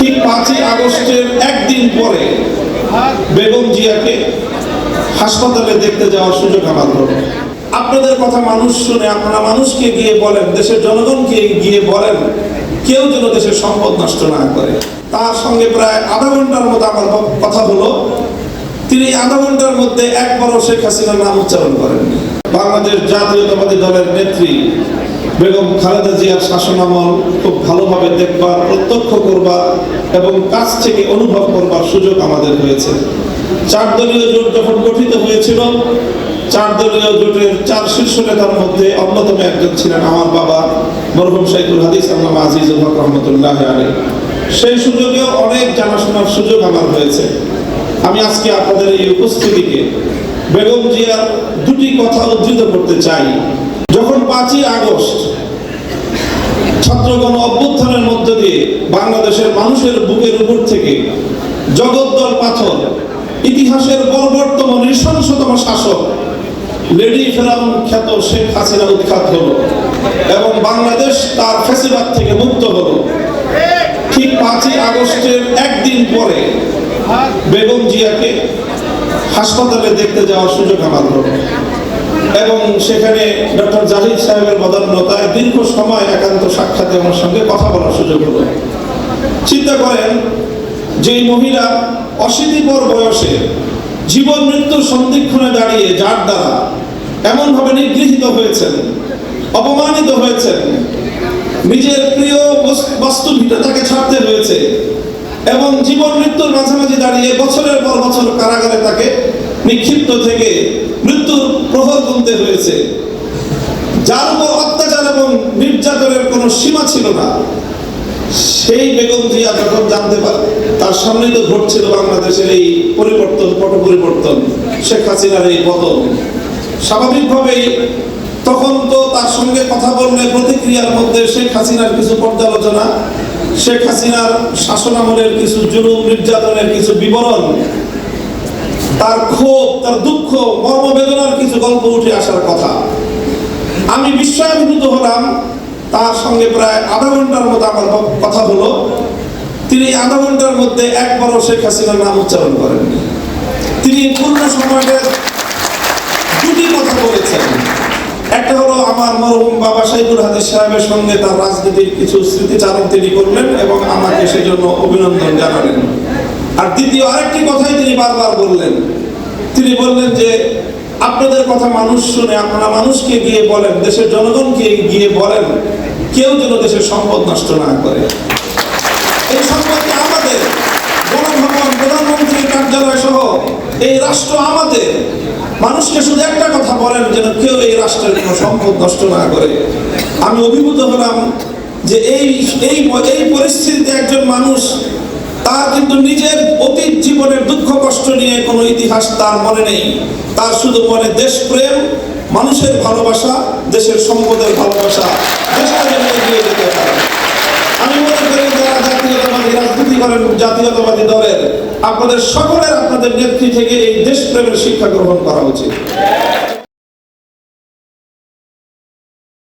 ঠিক পাঁচই আগস্টের একদিন পরে বেগম জিয়াকে হাসপাতালে দেখতে যাওয়ার সুযোগ আমার আপনাদের কথা মানুষ শুনে, আপনারা মানুষকে গিয়ে বলেন, দেশের জনগণকে গিয়ে বলেন, কেউ যেন দেশের সম্পদ নষ্ট না করে। তার সঙ্গে প্রায় আধা ঘণ্টার মতো আমার কথা হলো। তিনি আধা ঘণ্টার মধ্যে একবারও শেখ হাসিনার নাম উচ্চারণ করেননি। বাংলাদেশ জাতীয়তাবাদী দলের নেত্রী বেগম খালেদা জিয়ার শাসনামল খুব ভালোভাবে দেখবার, প্রত্যক্ষ করবার এবং কাছ থেকে অনুভব করবার সুযোগ আমাদের হয়েছে। চার দলীয় জোট যখন গঠিত হয়েছিল, চার দলীয় জোটের চার শীর্ষ নেতার মধ্যে অন্যতম একজন ছিলেন আমার বাবা মরহুম শাইকুল হাদিস আল্লাহ আজিজুল হক রহমতুল্লাহ আলী সেই সুযোগেও অনেক জানাশোনার সুযোগ আমার হয়েছে। আমি আজকে আপনাদের এই উপস্থিতিকে বেগম জিয়ার দুটি কথা উদ্ধৃত করতে চাই। যখন পাঁচই আগস্ট ছাত্রগণ অভ্যুত্থানের মধ্য দিয়ে বাংলাদেশের মানুষের বুকের উপর থেকে জগদ্দল পাথর, ইতিহাসের বর্বরতম নৃশংসতম শাসক লেডি ফেরাউন খ্যাত শেখ হাসিনা উৎখাত হলো এবং বাংলাদেশ তার ফেসিবাদ থেকে মুক্ত হলো। ঠিক পাঁচই আগস্টের একদিন পরে বেগম জিয়াকে হাসপাতালে দেখতে যাওয়ার সুযোগ আমার হলো। এবং সেখানে ডক্টর জাহিদ সাহেবের বদান্যতায় দীর্ঘ সময় একান্ত সাক্ষাতে আমার সঙ্গে কথা বলার সুযোগ হলো। চিন্তা করেন যে মহিলা অশীতিপর বয়সে জীবন মৃত্যুর সন্ধিক্ষণে দাঁড়িয়ে, যার দ্বারা এমনভাবে নিগৃহীত হয়েছেন, অপমানিত হয়েছেন, নিজের প্রিয় বস- বস্তু ভিটে তাকে ছাড়তে হয়েছে, এবং জীবন মৃত্যুর মাঝামাঝি দাঁড়িয়ে বছরের পর বছর কারাগারে তাকে নিক্ষিপ্ত থেকে মৃত্যুর প্রহর গুনতে হয়েছে। যার উপর অত্যাচার এবং নির্যাতনের কোনো সীমা ছিল না, সেই বেগম জিয়া যখন জানতে পারে তার সামনেই তো ঘটছিল বাংলাদেশের এই পরিবর্তন, পট পরিবর্তন, শেখ হাসিনার এই পতন। স্বাভাবিকভাবেই তখন তো তার সঙ্গে কথা বললে প্রতিক্রিয়ার মধ্যে শেখ হাসিনার কিছু পর্যালোচনা, শেখ হাসিনার শাসনামলের কিছু জুলুম, নির্যাতনের কিছু বিবরণ তার ক্ষোভ, তার দুঃখ, মর্মবেদনার কিছু গল্প উঠে আসার কথা। আমি বিস্ময়াভিভূত হলাম। তার সঙ্গে প্রায় আধা ঘণ্টার মতো আমার কথা হলো। তিনি আধা ঘণ্টার মধ্যে একবারও শেখ হাসিনার নাম উচ্চারণ করেননি তিনি পূর্ণ সময়টা দুটি কথা বলেছেন। একটা হলো, আমার মরহুম বাবা সাইদুল হাদিস সাহেবের সঙ্গে তার রাজনীতির কিছু স্মৃতিচারণ তিনি করলেন এবং আমাকে সেজন্য অভিনন্দন জানালেন। আর দ্বিতীয় আরেকটি কথাই তিনি বারবার বললেন। তিনি বললেন যে, আপনাদের কথা মানুষ শুনে, আপনারা মানুষকে গিয়ে বলেন, দেশের জনগণকে গিয়ে বলেন, কেউ যেন দেশের সম্পদ নষ্ট না করে। এই সম্পত্তি আমাদের গণভবন প্রধানমন্ত্রীর কার্যালয় সহ এই রাষ্ট্র আমাদের। মানুষকে শুধু একটা কথা বলেন, যেন কেউ এই রাষ্ট্রের কোনো সম্পদ নষ্ট না করে। আমি অভিভূত হলাম যে এই এই পরিস্থিতিতে একজন মানুষ তার কিন্তু নিজের অতীত জীবনের দুঃখ, কষ্ট নিয়ে কোনো ইতিহাস তার মনে নেই। তার শুধু মনে দেশপ্রেম, মানুষের ভালোবাসা, দেশের সম্পদের ভালোবাসা আমি মনে করি যারা জাতীয়তাবাদী রাজনীতি করেন, জাতীয়তাবাদী দলের, আপনাদের সকলের আপনাদের নেত্রী থেকে এই দেশপ্রেমের শিক্ষা গ্রহণ করা উচিত।